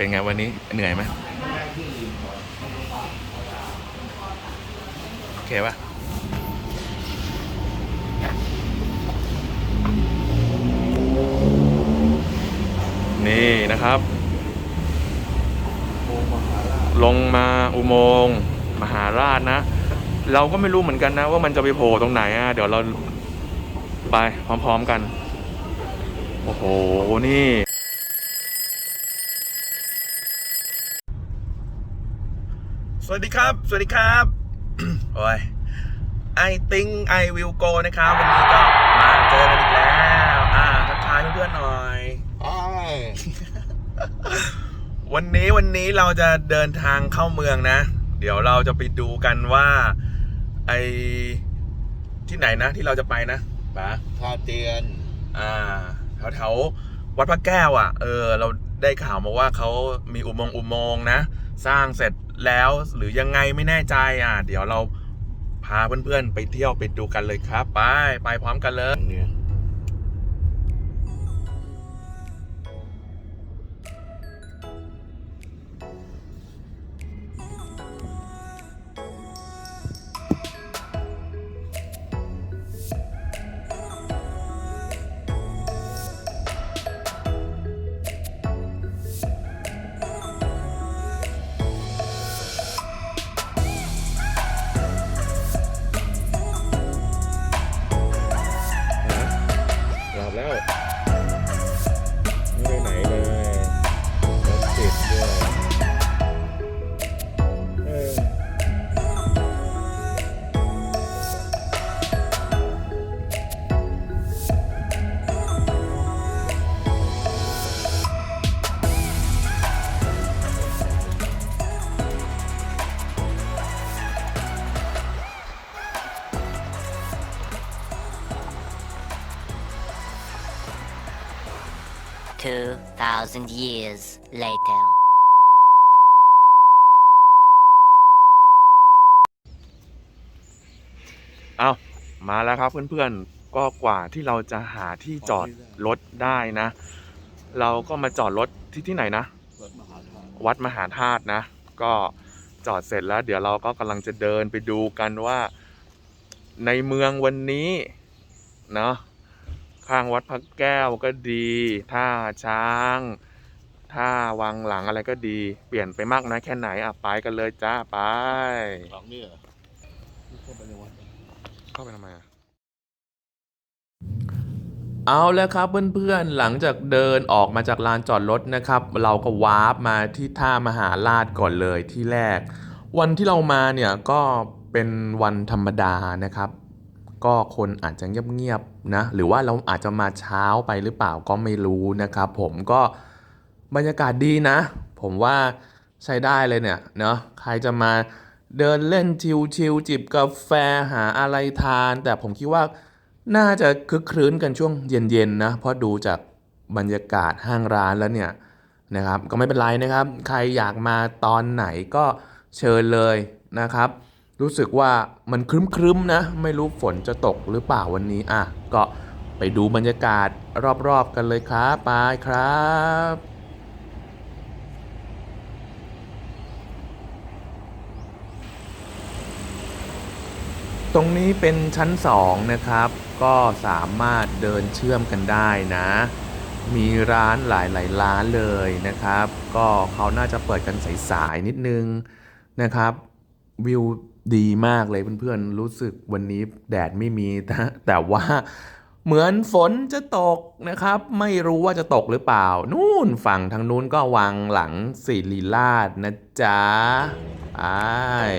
เป็นไงวันนี้เหนื่อยไหมโอเคปะนี่นะครับ ลงมาอุโมงค์มหาราชนะ เราก็ไม่รู้เหมือนกันนะ ว่ามันจะไปโผล่ตรงไหนอะเดี๋ยวเราไปพร้อมๆกัน โอ้โห นี่ วัสดีครับ สวัสดีครับ โอ้ย I think I will go นะครับ วันนี้ก็มาเจอกันอีกแล้ว อ่าทักทายเพื่อนๆหน่อยไอ้วันนี้วันนี้เราจะเดินทางเข้าเมืองนะ เดี๋ยวเราจะไปดูกันว่า ไอที่ไหนนะ ที่เราจะไปนะป๋าท่าเตียน อ่าแถวแถวๆวัดพระแก้วอะ เออ เราได้ข่าวมาว่าเขามีอุโมงค์อุโมงค์นะ สร้างเสร็จ แล้วหรือยังไงไม่แน่ใจอะ เดี๋ยวเราพาเพื่อนๆไปเที่ยวไปดูกันเลยครับ ไป ไปพร้อมกันเลย แล้ว 2,000 years later. เอามาแล้วครับเพื่อนๆ ก็กว่าที่เราจะหาที่จอดรถได้นะ เราก็มาจอดรถที่ที่ไหนนะ วัดมหาธาตุนะ ก็จอดเสร็จแล้ว เดี๋ยวเราก็กำลังจะเดินไปดูกันว่าในเมืองวันนี้เนาะ ข้างวัดพระแก้วก็ดี ท่าช้างท่าวังหลังอะไรก็ดี เปลี่ยนไปมากน้อยแค่ไหนอะไปกันเลยจ้าไป หลังนี่เหรอเข้าไปในวัดเข้าไปทำไมอะเอาแล้วครับเพื่อนๆ หลังจากเดินออกมาจากลานจอดรถนะครับ เราก็วาร์ปมาที่ท่ามหาราชก่อนเลยที่แรก วันที่เรามาเนี่ยก็เป็นวันธรรมดานะครับ ก็คนอาจจะเงียบๆนะหรือว่าเราอาจจะมาเช้าไปหรือเปล่าก็ไม่รู้นะครับ ผมก็บรรยากาศดีนะ ผมว่าใช้ได้เลยเนี่ยเนาะใครจะมาเดินเล่นชิลๆจิบกาแฟหาอะไรทาน แต่ผมคิดว่าน่าจะคึกครื้นกันช่วงเย็นๆนะเพราะดูจากบรรยากาศห้างร้านแล้วเนี่ยนะครับ ก็ไม่เป็นไรนะครับ ใครอยากมาตอนไหนก็เชิญเลยนะครับ รู้สึกว่ามันครึ้มๆนะ ไม่รู้ฝนจะตกหรือเปล่าวันนี้อะก็ไปดูบรรยากาศรอบๆกันเลยครับไปครับตรงนี้เป็นชั้น 2 นะครับ ก็สามารถเดินเชื่อมกันได้นะ มีร้านหลายๆร้านเลยนะครับ ก็เขาน่าจะเปิดกันสายๆนิดนึงนะครับ วิว ดีมากเลยเพื่อนๆ รู้สึกวันนี้แดดไม่มีนะแต่ว่าเหมือนฝนจะตกนะครับ ไม่รู้ว่าจะตกหรือเปล่า นู่นฝั่งทางนู้นก็วางหลังสิริราชนะจ๊ะอ้าย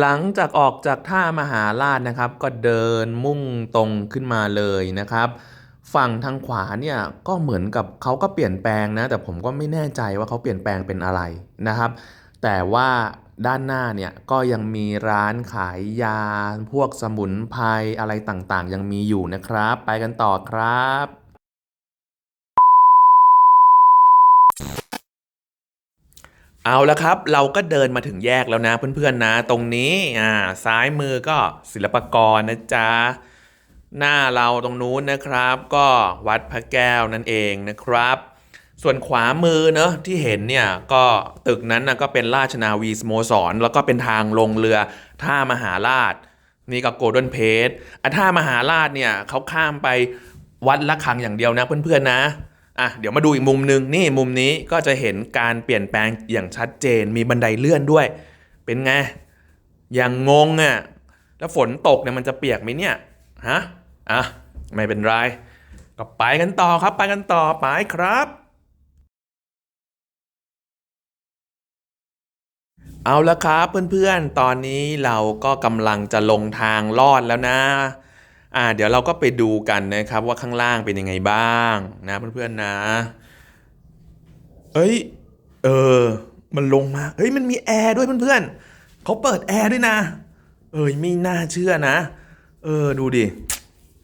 หลังจากออกจากท่ามหาราชนะครับ ก็เดินมุ่งตรงขึ้นมาเลยนะครับ ฝั่งทางขวาเนี่ยก็เหมือนกับเขาก็เปลี่ยนแปลงนะ แต่ผมก็ไม่แน่ใจว่าเขาเปลี่ยนแปลงเป็นอะไรนะครับ แต่ว่าด้านหน้าเนี่ยก็ยังมีร้านขายยา พวกสมุนไพรอะไรต่างๆ ยังมีอยู่นะครับ ไปกันต่อครับ เอาละครับ เราก็เดินมาถึงแยกแล้วนะเพื่อนๆนะ ตรงนี้อ่าซ้ายมือก็ศิลปากรนะจ๊ะ หน้าเราตรงนู้นนะครับ ก็วัดพระแก้วนั่นเองนะครับ ส่วนขวามือเนอะที่เห็นเนี่ยก็ตึกนั้นนะก็เป็นราชนาวีสโมสร แล้วก็เป็นทางลงเรือท่ามหาราช นี่ก็โกลเด้นเพจอะท่ามหาราชเนี่ยเขาข้ามไปวัดละคังอย่างเดียวนะเพื่อนๆนะ อะเดี๋ยวมาดูอีกมุมหนึ่งนี่มุมนี้ก็จะเห็นการเปลี่ยนแปลงอย่างชัดเจน มีบันไดเลื่อนด้วย เป็นไง อย่างงงอะแล้วฝนตกเนี่ยมันจะเปียกไหมเนี่ยฮะอะไม่เป็นไรก็ไปกันต่อครับ ไปกันต่อไปครับ เอาละครับเพื่อนๆ ตอนนี้เราก็กำลังจะลงทางลอดแล้วนะ อ่าเดี๋ยวเราก็ไปดูกันนะครับว่าข้างล่างเป็นยังไงบ้างนะเพื่อนๆนะ เอ้ย เออ มันลงมา เฮ้ยมันมีแอร์ด้วยเพื่อนๆเขาเปิดแอร์ด้วยนะ เอ้ยไม่น่าเชื่อนะ เออดูดิ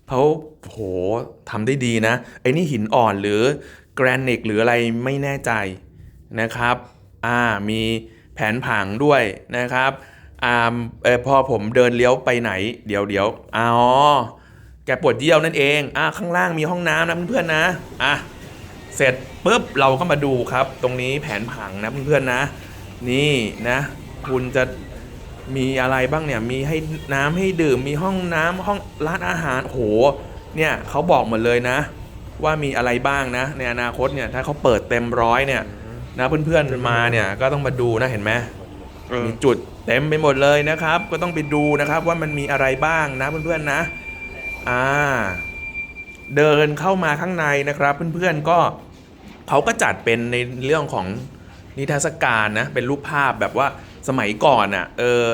เขาโหทำได้ดีนะ ไอ้นี่หินอ่อนหรือแกรนิตหรืออะไรไม่แน่ใจนะครับ อ่ามีแผนผังด้วยนะครับ อ่าเออพอผมเดินเลี้ยวไปไหน เดี๋ยวเดี๋ยวอ๋อแกปวดเยี่ยวนั่นเองอ่าข้างล่างมีห้องน้ำนะเพื่อนๆนะอะเสร็จปุ๊บเราก็มาดูครับ ตรงนี้แผนผังนะเพื่อนๆนะ นี่นะ คุณจะมีอะไรบ้างเนี่ยมีให้น้ำให้ดื่มมีห้องน้ำห้องร้านอาหารโหเนี่ยเขาบอกหมดเลยนะ ว่ามีอะไรบ้างนะ ในอนาคตเนี่ยถ้าเขาเปิดเต็มร้อยเนี่ยนะเพื่อนๆมาเนี่ยก็ต้องมาดูนะเห็นไหมมีจุด เต็มไปหมดเลยนะครับ ก็ต้องไปดูนะครับว่ามันมีอะไรบ้างนะเพื่อนๆนะ อ่า เดินเข้ามาข้างในนะครับ เพื่อนๆก็เขาก็จัดเป็นในเรื่องของนิทรรศการนะ เป็นรูปภาพแบบว่าสมัยก่อนอะ่ะ เออ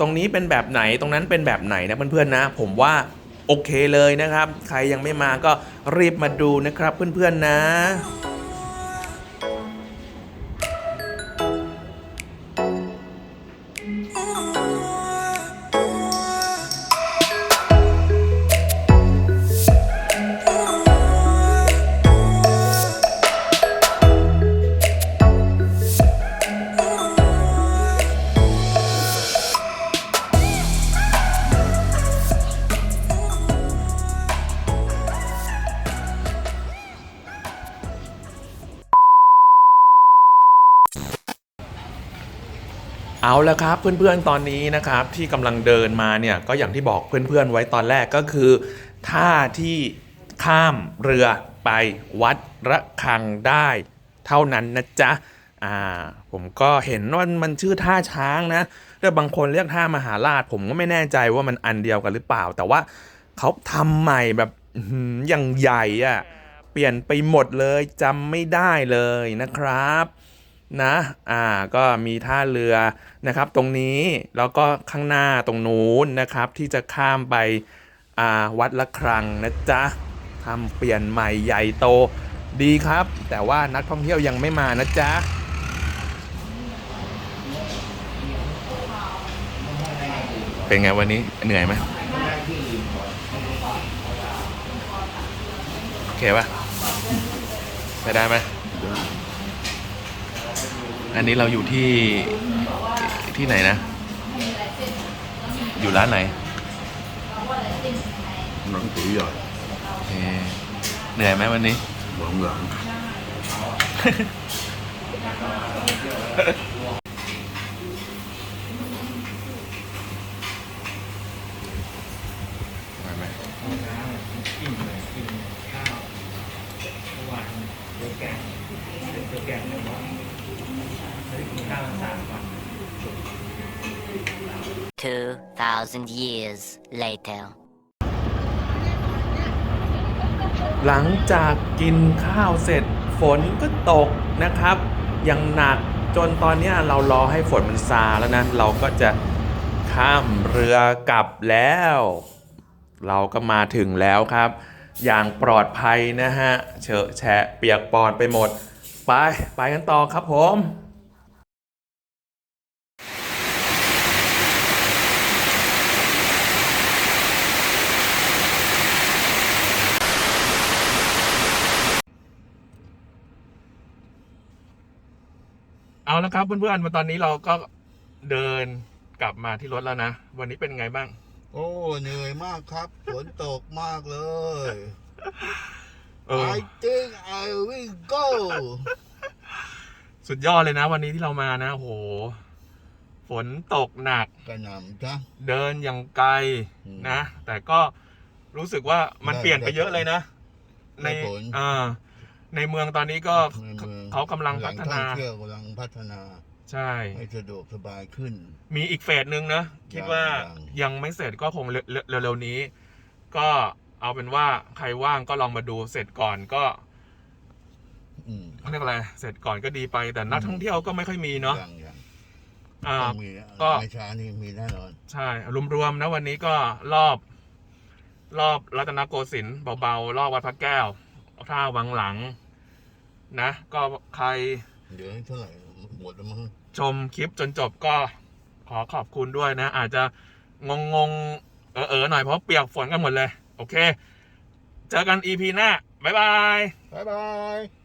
ตรงนี้เป็นแบบไหน ตรงนั้นเป็นแบบไหนนะเพื่อนๆนะ ผมว่าโอเคเลยนะครับ ใครยังไม่มาก็รีบมาดูนะครับเพื่อนๆนะ เอาละครับเพื่อนๆตอนนี้นะครับที่กำลังเดินมาเนี่ยก็อย่างที่บอกเพื่อนๆไว้ตอนแรกก็คือท่าที่ข้ามเรือไปวัดระฆังได้ เท่านั้นนะจ๊ะอ่าผมก็เห็นว่ามันชื่อท่าช้างนะแต่บางคนเรียกท่ามหาราช ผมก็ไม่แน่ใจว่ามันอันเดียวกันหรือเปล่า แต่ว่าเขาทำใหม่แบบอย่างใหญ่อะเปลี่ยนไปหมดเลยจำไม่ได้เลยนะครับ นะอ่าก็มีท่าเรือนะครับ ตรงนี้แล้วก็ข้างหน้าตรงนู้นนะครับ ที่จะข้ามไปอ่าวัดละครังนะจ๊ะทำเปลี่ยนใหม่ใหญ่โตดีครับ แต่ว่านักท่องเที่ยวยังไม่มานะจ๊ะเป็นไงวันนี้เหนื่อยไหมโอเคปะไปได้ไหม อันนี้เราอยู่ที่ที่ไหนนะ อยู่ร้านไหนหนังตีใหญ่โอเคเหนื่อยไหมวันนี้หวังหลัง ไหวไหม 2,000 years later. หลังจากกินข้าวเสร็จฝนก็ตกนะครับอย่างหนักจนตอนนี้เรารอให้ฝนมันซาแล้วนะเราก็จะข้ามเรือกลับแล้ว เราก็มาถึงแล้วครับ อย่างปลอดภัยนะฮะเฉอะแฉะเปียกปอนไปหมด ไป ไปกันต่อครับผม เอาละครับเพื่อนๆมาตอนนี้เราก็เดินกลับมาที่รถแล้วนะ วันนี้เป็นไงบ้าง โอ้เหนื่อยมากครับฝนตกมากเลย เออ I think I will go สุดยอดเลยนะ วันนี้ที่เรามานะโห ฝนตกหนัก กระหน่ำจ้ะ เดินอย่างไกลอืมนะ แต่ก็รู้สึกว่ามันได้เปลี่ยนไปเยอะเลยนะในได้ผล อ่าในเมืองตอนนี้ก็ในเมือง เขากำลังพัฒนาแหล่งท่องเที่ยวกำลังพัฒนาใช่ ให้สะดวกสบายขึ้น มีอีกเฟสหนึ่งนะ คิดว่ายังยังไม่เสร็จก็คงเร็วเร็วๆนี้ ก็เอาเป็นว่าใครว่างก็ลองมาดูเสร็จก่อนก็อืมเขาเรียกอะไรเสร็จก่อนก็ดีไปแต่นักอืมท่องเที่ยวก็ไม่ค่อยมีเนาะยังยังอ่า ต้องมีก็ในช้านี่มีแน่นอน ใช่รวมๆนะวันนี้ก็รอบ รอบรัตนโกสินทร์เบาๆ รอบวัดพระแก้วท่าวังหลัง นะ ก็ใครเดี๋ยวให้เท่าไหร่หมดแล้วมั้งชมคลิปจนจบก็ขอขอบคุณด้วยนะ อาจจะงงงๆเออๆหน่อยเพราะเปียกฝนกันหมดเลย โอเค เจอกัน EP หน้า บ๊ายบาย บ๊ายบาย